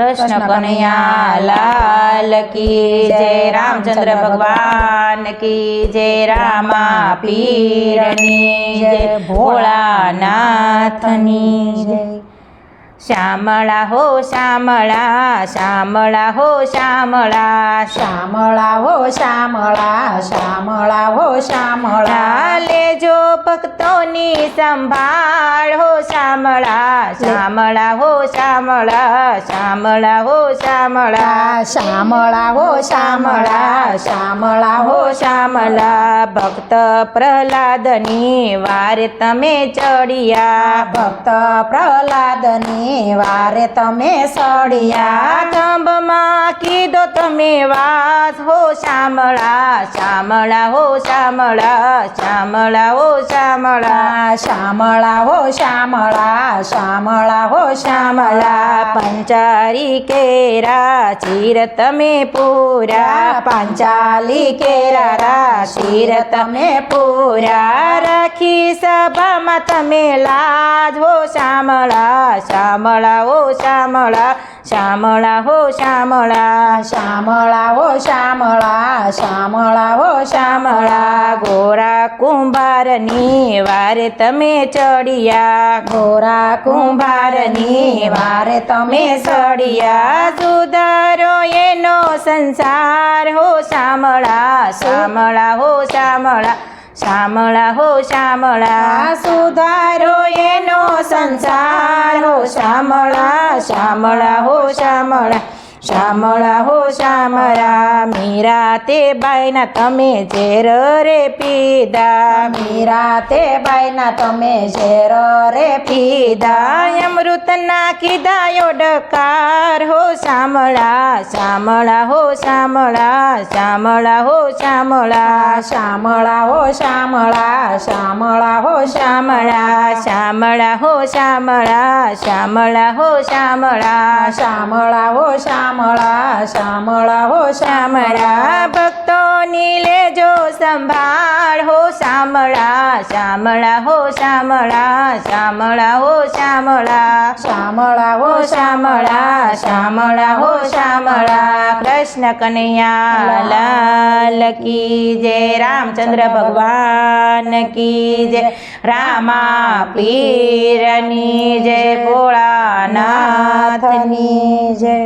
કૃષ્ણ કનૈયા લાલ કી જય રામચંદ્ર ભગવાન કી જય રામા પીરની જય ભોળાનાથની જય શ્યામળા હો શ્યામળા શ્યામળા હો શ્યામળા. શ્યામળા હો શ્યામળા શ્યામળા હો શ્યામળા. લેજો ભક્તોની સંભાળ હો શ્યામળા શ્યામળા હો શ્યામળા શ્યામળા હો શ્યામળા. શ્યામળા હો શ્યામળા શ્યામળા હો શ્યામળા. ભક્ત પ્રહલાદની વારે તમે ચડિયા. ભક્ત પ્રહલાદની વારે તમે સળિયા मेवाज हो श्यामळा श्यामळा हो श्यामळा श्यामळा हो श्यामळा. श्यामळा हो श्यामळा श्यामळा हो श्यामळा. पंचारी केरा चिरत मे पुरा पंचाली केरा रा चिरत मे पुरा राखी सभा मत मेला हो श्यामळा श्यामळा हो श्यामळा. શ્યામળા હો શ્યામળા શ્યામળા હો શ્યામળા શ્યામળા હો શ્યામળા, ગોરા કુંભારની વારે તમે ચડિયા, ગોરા કુંભારની વારે તમે સડિયા, સુધારો એનો સંસાર હો શ્યામળા શ્યામળા હો શ્યામળા શ્યામળા હો શ્યામળા, સુધારો સંસાર હો શામળા શામળા હો શામળા શ્યામળા હો શ્યામળા મીરા તે બાયના તમે ઝેર રે પીધા. મીરા તે બાયના તમે ઝેર રે પીધા. અમૃત નાખી દાયો ડકાર હો શ્યામળા શ્યામળા હો શ્યામળા શ્યામળા હો શ્યામળા શ્યામળા હો શ્યામળા શ્યામળા હો શ્યામળા શ્યામળા હો શ્યામળા શ્યામળા હો શ્યામળા શ્યામળા હો શ્યામળા શ્યામળા હો શ્યામળા, ભક્તોની લેજો સંભાળ હો શ્યામળા શ્યામળા હો શ્યામળા શ્યામળા હો શ્યામળા શ્યામળા હો શ્યામળા શ્યામળા હો શ્યામળા, કૃષ્ણ કનૈયા, લાલ કી જય, રામચંદ્ર ભગવાન કી જય, રામા પીરની જય, ભોળાનાથની જય.